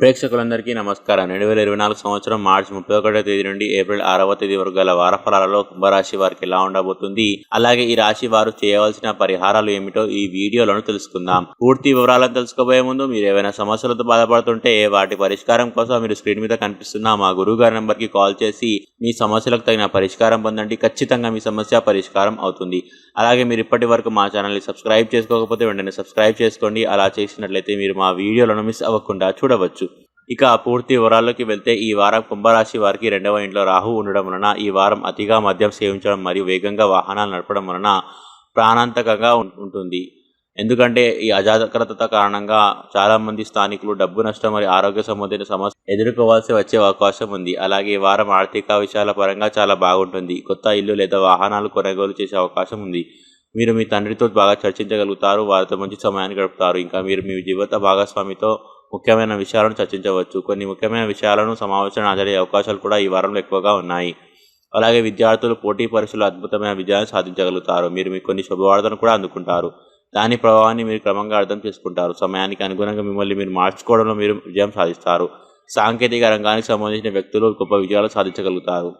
ప్రేక్షకులందరికీ నమస్కారం. రెండు వేల ఇరవై నాలుగు సంవత్సరం మార్చి ముప్పై ఒకటో తేదీ నుండి ఏప్రిల్ ఆరవ తేదీ వరకు గల వారఫలాలలో కుంభరాశి వారికి ఎలా ఉండబోతుంది? అలాగే ఈ రాశి వారు చేయవలసిన పరిహారాలు ఏమిటో ఈ వీడియోలను తెలుసుకుందాం. పూర్తి వివరాలను తెలుసుకోబోయే ముందు మీరు ఏవైనా సమస్యలతో బాధపడుతుంటే వాటి పరిష్కారం కోసం మీరు స్క్రీన్ మీద కనిపిస్తున్న మా గురువు గారి నెంబర్కి కాల్ చేసి మీ సమస్యలకు తగిన పరిష్కారం పొందండి. ఖచ్చితంగా మీ సమస్య పరిష్కారం అవుతుంది. అలాగే మీరు ఇప్పటి వరకు మా ఛానల్ని సబ్స్క్రైబ్ చేసుకోకపోతే వెంటనే సబ్స్క్రైబ్ చేసుకోండి. అలా చేసినట్లయితే మీరు మా వీడియోలను మిస్ అవ్వకుండా చూడవచ్చు. ఇక పూర్తి వివరాల్లోకి వెళ్తే ఈ వారం కుంభరాశి వారికి రెండవ ఇంట్లో రాహు ఉండడం వలన ఈ వారం అతిగా మద్యం సేవించడం మరియు వేగంగా వాహనాలు నడపడం వలన ప్రాణాంతకంగా ఉంటుంది. ఎందుకంటే ఈ అజాగ్రత్త కారణంగా చాలామంది స్థానికులు డబ్బు నష్టం మరియు ఆరోగ్య సంబంధిత సమస్య ఎదుర్కోవాల్సి వచ్చే అవకాశం ఉంది. అలాగే ఈ వారం ఆర్థిక విషయాల పరంగా చాలా బాగుంటుంది. కొత్త ఇల్లు లేదా వాహనాలు కొనుగోలు చేసే అవకాశం ఉంది. మీరు మీ తండ్రితో బాగా చర్చించగలుగుతారు. వారితో మంచి సమయాన్ని గడుపుతారు. ఇంకా మీరు మీ జీవిత భాగస్వామితో ముఖ్యమైన విషయాలను చర్చించవచ్చు. కొన్ని ముఖ్యమైన విషయాలను సమావేశాలను హాజరయ్యే అవకాశాలు కూడా ఈ వారంలో ఎక్కువగా ఉన్నాయి. అలాగే విద్యార్థులు పోటీ పరీక్షలు అద్భుతమైన విజయాన్ని సాధించగలుగుతారు. మీరు మీ కొన్ని శుభవార్తను కూడా అందుకుంటారు. దాని ప్రభావాన్ని మీరు క్రమంగా అర్థం చేసుకుంటారు. సమయానికి అనుగుణంగా మిమ్మల్ని మీరు మార్చుకోవడంలో మీరు విజయం సాధిస్తారు. సాంకేతిక రంగానికి సంబంధించిన వ్యక్తులు గొప్ప విజయాలు సాధించగలుగుతారు.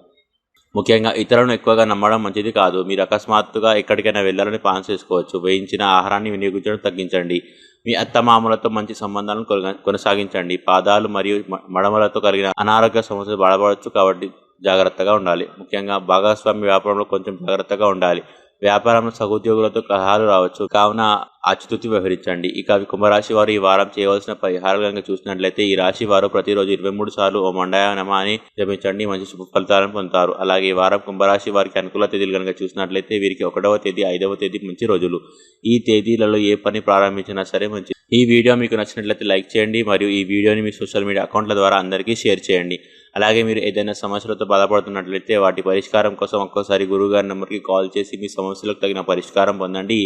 ముఖ్యంగా ఇతరులను ఎక్కువగా నమ్మడం మంచిది కాదు. మీరు అకస్మాత్తుగా ఎక్కడికైనా వెళ్ళాలని ప్లాన్ చేసుకోవచ్చు. వేయించిన ఆహారాన్ని వినియోగించడం తగ్గించండి. మీ అత్తమామలతో మంచి సంబంధాలను కొనసాగించండి. పాదాలు మరియు మడమలతో కలిగిన అనారోగ్య సమస్యలు బాధపడవచ్చు కాబట్టి జాగ్రత్తగా ఉండాలి. ముఖ్యంగా భాగస్వామి వ్యాపారంలో కొంచెం జాగ్రత్తగా ఉండాలి. వ్యాపారంలో సహోద్యోగులతో కలహాలు రావచ్చు. కావున ఆచితూచి వ్యవహరించండి. ఇక కుంభరాశి వారు ఈ వారం చేయవలసిన పరిహారాలు కనుక చూసినట్లయితే ఈ రాశి వారు ప్రతిరోజు ఇరవై మూడు సార్లు ఓ మండయానమా అని జపించండి. మంచి శుభ ఫలితాలను పొందుతారు. అలాగే ఈ వారం కుంభరాశి వారికి అనుకూల తేదీలు కనుక చూసినట్లయితే వీరికి ఒకటవ తేదీ ఐదవ తేదీ మంచి రోజులు. ఈ తేదీలలో ఏ పని ప్రారంభించినా సరే మంచి ఈ వీడియో మీకు నచ్చినట్లయితే లైక్ చేయండి. మరియు ఈ వీడియోని మీ సోషల్ మీడియా అకౌంట్ల ద్వారా అందరికీ షేర్ చేయండి. అలాగే మీరు ఏదైనా సమస్యలతో బాధపడుతున్నట్లయితే వాటి పరిష్కారం కోసం ఒక్కోసారి గురుగారి నెంబర్కి కాల్ చేసి మీ సమస్యలకు తగిన పరిష్కారం పొందండి.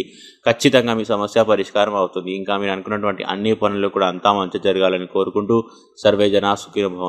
ఖచ్చితంగా మీ సమస్య పరిష్కారం అవుతుంది. ఇంకా మీరు అనుకున్నటువంటి అన్ని పనులు కూడా అంతా మంచి జరగాలని కోరుకుంటూ సర్వే జనా సుఖీభవంతు